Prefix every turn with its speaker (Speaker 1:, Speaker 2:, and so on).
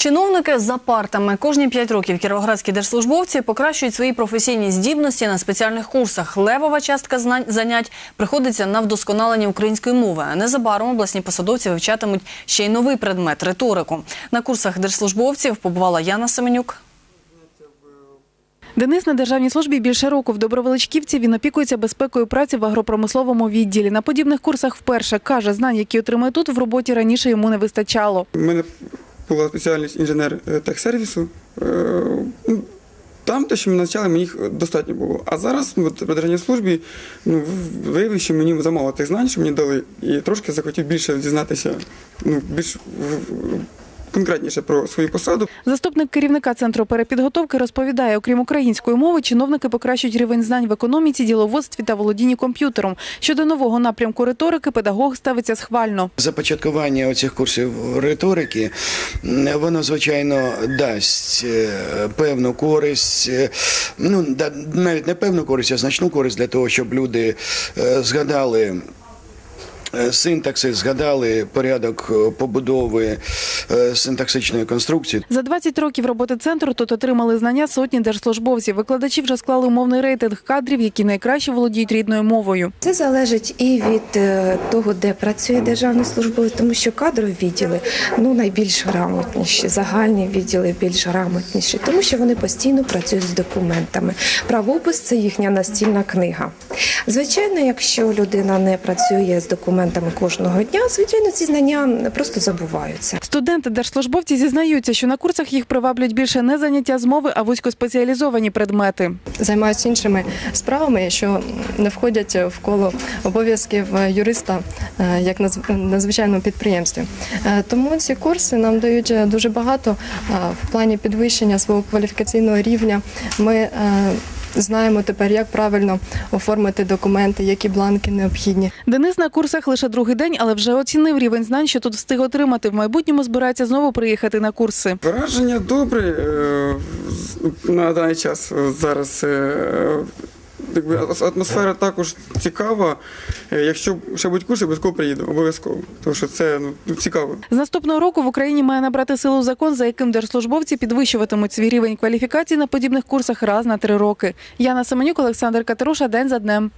Speaker 1: Чиновники за партами кожні п'ять років кіровоградські держслужбовці покращують свої професійні здібності на спеціальних курсах. Левова частка знань занять приходиться на вдосконалення української мови. А незабаром обласні посадовці вивчатимуть ще й новий предмет риторику. На курсах держслужбовців побувала Яна Семенюк.
Speaker 2: Денис на державній службі більше року. В Добровеличківці він опікується безпекою праці в агропромисловому відділі. На подібних курсах вперше каже, знань, які отримує тут в роботі раніше йому не вистачало.
Speaker 3: У мене була спеціальність інженер е, техсервісу. Е, ну, Там те, що мене навчали, мені їх достатньо було. А зараз ну, при державній службі ну, виявив, що мені замало тих знань, що мені дали, і трошки захотів більше дізнатися, ну, більш в- в- конкретніше про свою посаду.
Speaker 2: Заступник керівника центру перепідготовки розповідає, окрім української мови, чиновники покращують рівень знань в економіці, діловодстві та володінні комп'ютером. Щодо нового напрямку риторики, педагог ставиться схвально.
Speaker 4: Започаткування оцих курсів риторики, воно звичайно дасть е, певну користь, е, ну да- навіть не певну користь, а значну користь для того, щоб люди е, згадали. Синтаксис, згадали порядок побудови синтаксичної конструкції.
Speaker 2: За 20 років роботи центру тут отримали знання сотні держслужбовців. Викладачі вже склали умовний рейтинг кадрів, які найкраще володіють рідною мовою.
Speaker 5: Це залежить і від е, того, де працює державний службовець, тому що кадрові відділи ну найбільш грамотніші, загальні відділи більш грамотніші, тому що вони постійно працюють з документами. Правопис це їхня настільна книга. Звичайно, якщо людина не працює з документами кожного дня, звичайно, ці знання просто забуваються.
Speaker 2: Студенти держслужбовці зізнаються, що на курсах їх приваблюють більше не заняття з мови, а вузькоспеціалізовані предмети.
Speaker 6: займаються іншими справами, що не входять в коло обов'язків юриста е, як на звичайному підприємстві. Е, Тому ці курси нам дають е, дуже багато е, в плані підвищення свого кваліфікаційного рівня. Ми е, знаємо тепер, як правильно оформити документи, які бланки необхідні.
Speaker 2: Денис на курсах лише другий день, але вже оцінив рівень знань, що тут встиг отримати. В майбутньому збирається знову приїхати на курси.
Speaker 3: Враження добре е, на даний час е, зараз. Е, Якби атмосфера також цікава. Е, Якщо ще будь курси, обов'язково приїду, обов'язково. Тому що це ну, цікаво.
Speaker 2: З наступного року в Україні має набрати силу закон, за яким держслужбовці підвищуватимуть свій рівень кваліфікації на подібних курсах раз на три роки. Яна Семенюк, Олександр Катеруша, день за днем.